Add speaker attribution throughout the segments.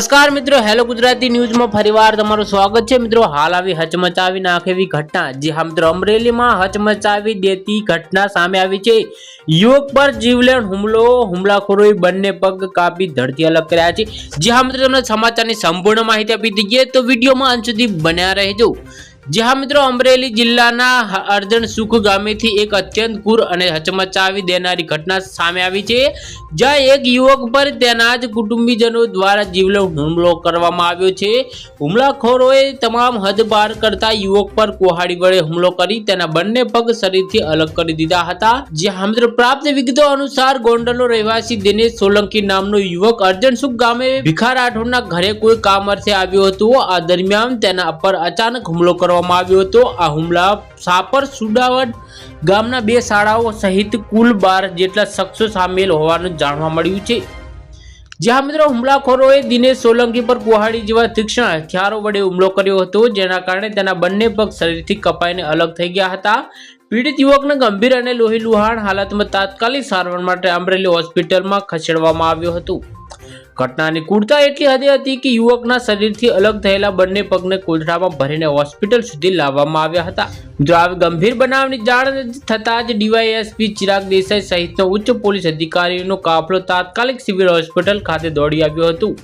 Speaker 1: નમસ્કાર મિત્રો, હેલો ગુજરાતી ન્યૂઝમાં ફરીવાર તમારું સ્વાગત છે. મિત્રો, હાલ આવી હચમચાવી નાખેવી ઘટના. જે હા, મિત્રો, અમરેલીમાં હચમચાવી દેતી ઘટના સામે આવી છે. યુવક પર જીવલેણ હુમલો, હુમલાખોરોએ બંને પગ કાપી ધરતી અલગ કર્યા છે. જે હા, મિત્રો, તમને સમાચારની સંપૂર્ણ માહિતી આપી દઈએ તો વિડીયોમાં અંત સુધી બન્યા રહેજો. જી હા મિત્રો, અમરેલી જિલ્લાના અર્જણ સુખ ગામેથી એક અત્યંત કુર અને હચમચાવી દેનારી ઘટના સામે આવી છે. જ્યાં એક યુવક પર તેના જ કુટુંબીજનો દ્વારા જીવલેણ હુમલો કરવામાં આવ્યો છે. હુમલાખોરોએ તમામ હદ પાર કરતા યુવક પર કુહાડી વડે હુમલો કરી તેના બંને પગ શરીરથી અલગ કરી દીધા હતા. જે હા મિત્રો, પ્રાપ્ત વિગતો અનુસાર ગોંડલનો રહેવાસી દિનેશ સોલંકી નામનો યુવક અર્જનસુખ ગામે ભિખાર રાઠોડના ઘરે કોઈ કામ અર્થે આવ્યો હતો. આ દરમિયાન તેના પર અચાનક હુમલો કરવામાં આવ્યો હતો. આ હુમલા સાપર સુડાવડ ગામના બે શાળાઓ સહિત કુલ બાર જેટલા શખ્સો સામેલ હોવાનું જાણવા મળ્યું છે. જ્યાં મિત્રો હુમલાખોરોએ દિનેશ સોલંકી પર કુહાડી જેવા તીક્ષ્ણ હથિયારો વડે હુમલો કર્યો હતો, જેના કારણે તેના બંને પગ શરીરથી કપાઈને અલગ થઈ ગયા હતા. પીડિત યુવકને ગંભીર અને લોહી લુહાણ હાલતમાં તાત્કાલિક સારવાર માટે અમરેલી હોસ્પિટલમાં ખસેડવામાં આવ્યો હતો. ઘટનાની કુર્તા એટલી હદે હતી કે યુવકના શરીરથી અલગ થયેલા બંને પગને કોથળામાં ભરીને હોસ્પિટલ સુધી લાવવામાં આવ્યા હતા. જો આવી ગંભીર બનાવની જાણ થતાં જ ડીવાયએસપી ચિરાગ દેસાઈ સહિતનો ઉચ્ચ પોલીસ અધિકારીઓનો કાફલો તાત્કાલિક સિવિલ હોસ્પિટલ ખાતે દોડી આવ્યો હતું.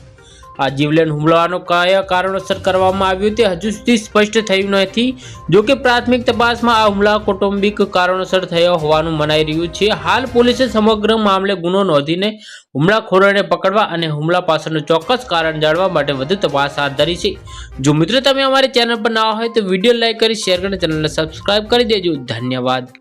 Speaker 1: આ જીવલેણ હુમલાનો કયા કારણોસર કરવામાં આવ્યું તે હજુ સુધી સ્પષ્ટ થયું નથી. જો કે પ્રાથમિક તપાસમાં આ હુમલા કૌટુંબિક કારણોસર થયો હોવાનું મનાઈ રહ્યું છે. હાલ પોલીસે સમગ્ર મામલે ગુનો નોંધીને હુમલાખોરોને પકડવા અને હુમલા પાછળનું ચોક્કસ કારણ જાણવા માટે વધુ તપાસ હાથ ધરી છે. જો મિત્રો તમે અમારી ચેનલ પર ના હોય તો વીડિયો લાઇક કરી, શેર કરીને ચેનલને સબસ્ક્રાઇબ કરી દેજો. ધન્યવાદ.